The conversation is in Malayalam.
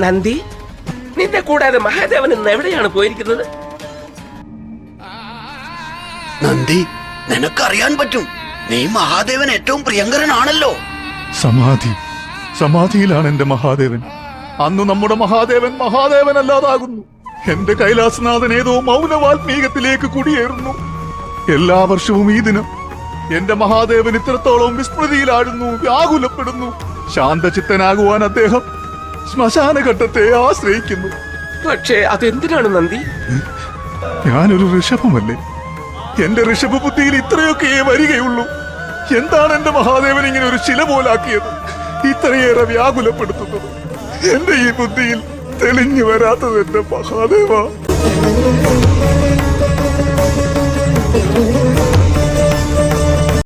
നന്ദി. നിന്റെ കൂടാതെ മഹാദേവൻ ഇന്ന് എവിടെയാണ് പോയിരിക്കുന്നത്? നന്ദി നിനക്കറിയാൻ പറ്റും. നീ മഹാദേവൻ ഏറ്റവും പ്രിയങ്കരനാണല്ലോ. സമാധി. സമാധിയിലാണ് എന്റെ മഹാദേവൻ. അന്ന് നമ്മുടെ മഹാദേവൻ മഹാദേവൻ മഹാദേവനല്ലാതാകുന്നു. എന്റെ കൈലാസനാഥൻ ഏതോ മൗനവാത്മീകത്തിലേക്ക് കുടിയേറുന്നു. എല്ലാ വർഷവും ഈ ദിനം എന്റെ മഹാദേവൻ ഇത്രത്തോളം വിസ്മൃതിയിലാടുന്നു വ്യാകുലപ്പെടുന്നു. ശാന്തചിത്തനാകുവാൻ അദ്ദേഹം ശ്മശാനഘട്ടത്തെ ആശ്രയിക്കുന്നു. പക്ഷേ അതെന്തിനാണ് നന്ദി? ഞാനൊരു ഋഷഭമല്ലേ? എന്റെ ഋഷഭ ബുദ്ധിയിൽ ഇത്രയൊക്കെ വരികയുള്ളൂ. എന്താണ് എന്റെ മഹാദേവൻ ഇങ്ങനെ ഒരു ശില പോലാക്കിയത്? ഇത്രയേറെ വ്യാകുലപ്പെടുത്തുന്നത്. എന്റെ ഈ ബുദ്ധിയിൽ തെളിഞ്ഞു വരാത്തത് എന്റെ മഹാദേവ.